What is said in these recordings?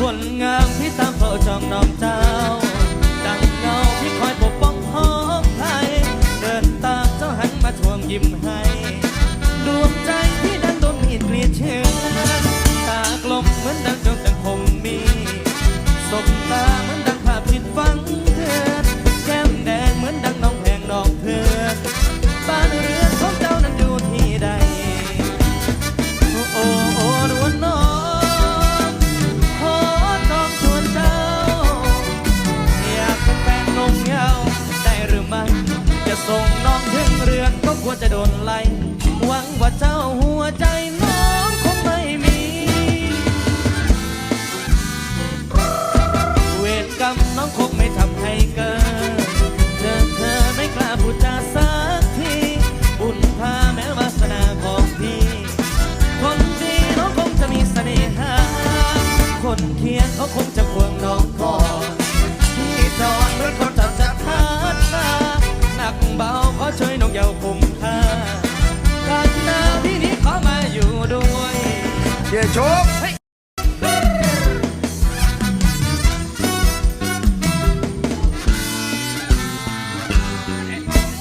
คนงามที่ตามเฝ้าจองน้องเจ้า ดังเงาที่คอยปกป้องห้องไทยเดินตามเจ้าหันมาทวงยิ้มให้ ถึงเรือนก็ควรจะโดนไล่หวังว่าเจ้าหัวใจน้องคงไม่มี เวรกรรมน้องคงไม่ทำให้เกิดเจอเธอไม่กล้าพูดจาสักที บุญพาแม้วาสนาของพี่ คนดีน้องคงจะมีเสน่หา คนเคียงเขาคง ชม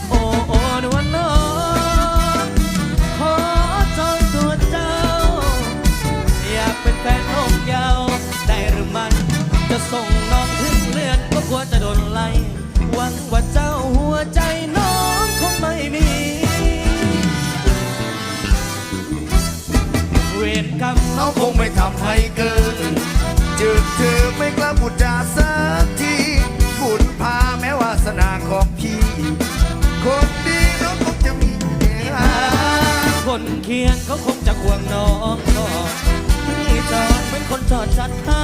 โอ้โอ้นวลน้องขอจองตัวเจ้า อยากเป็นแฟนน้องยาวได้หรือไม่จะส่งน้องถึงเลือนก็กลัวจะโดนไล่หวังว่าเจ้าหัวใจน้อง วรกรรมน้องคงไม่ทำให้เกินจืดเธอไม่กล้าพูดจาสักทีบุญพาแม้วาสนาของพี่ คนดีน้องคงจะมีคนเคียงเขาคงจะควงน้องต่อพี่จอดเป็นคนจอดจัดข้